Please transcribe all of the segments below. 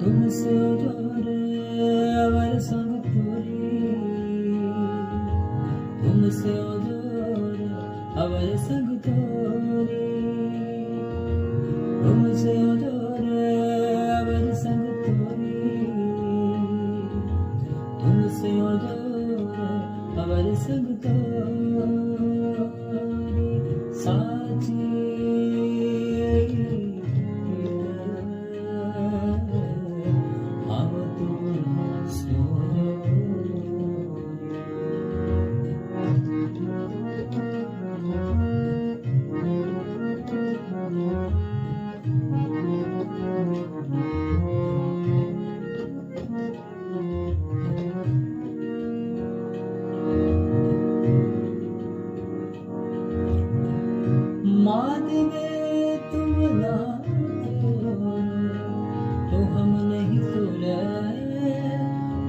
तुमसे डरे अवर सन साची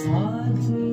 Saat